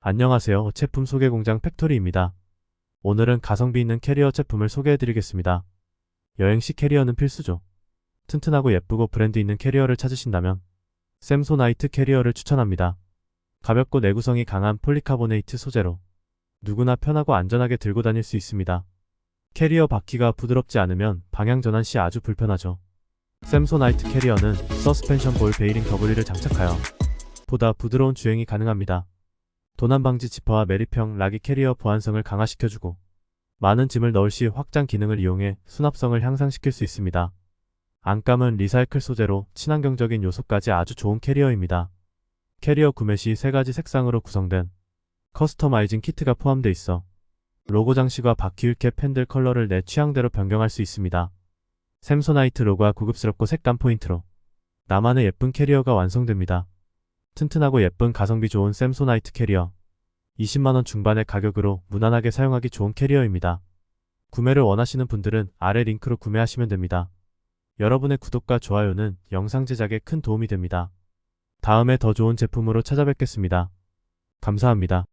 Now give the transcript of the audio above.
안녕하세요. 제품 소개 공장 팩토리입니다. 오늘은 가성비 있는 캐리어 제품을 소개해드리겠습니다. 여행 시 캐리어는 필수죠. 튼튼하고 예쁘고 브랜드 있는 캐리어를 찾으신다면 샘소나이트 캐리어를 추천합니다. 가볍고 내구성이 강한 폴리카보네이트 소재로 누구나 편하고 안전하게 들고 다닐 수 있습니다. 캐리어 바퀴가 부드럽지 않으면 방향 전환 시 아주 불편하죠. 샘소나이트 캐리어는 서스펜션 볼 베이링 더블리를 장착하여 보다 부드러운 주행이 가능합니다. 도난 방지 지퍼와 매립형 락이 캐리어 보안성을 강화시켜주고 많은 짐을 넣을 시 확장 기능을 이용해 수납성을 향상시킬 수 있습니다. 안감은 리사이클 소재로 친환경적인 요소까지 아주 좋은 캐리어입니다. 캐리어 구매 시세 가지 색상으로 구성된 커스터마이징 키트가 포함되어 있어 로고 장식과 바퀴 휠캡 팬들 컬러를 내 취향대로 변경할 수 있습니다. 샘소나이트 로고와 고급스럽고 색감 포인트로 나만의 예쁜 캐리어가 완성됩니다. 튼튼하고 예쁜 가성비 좋은 샘소나이트 캐리어 20만원 중반의 가격으로 무난하게 사용하기 좋은 캐리어입니다. 구매를 원하시는 분들은 아래 링크로 구매하시면 됩니다. 여러분의 구독과 좋아요는 영상 제작에 큰 도움이 됩니다. 다음에 더 좋은 제품으로 찾아뵙겠습니다. 감사합니다.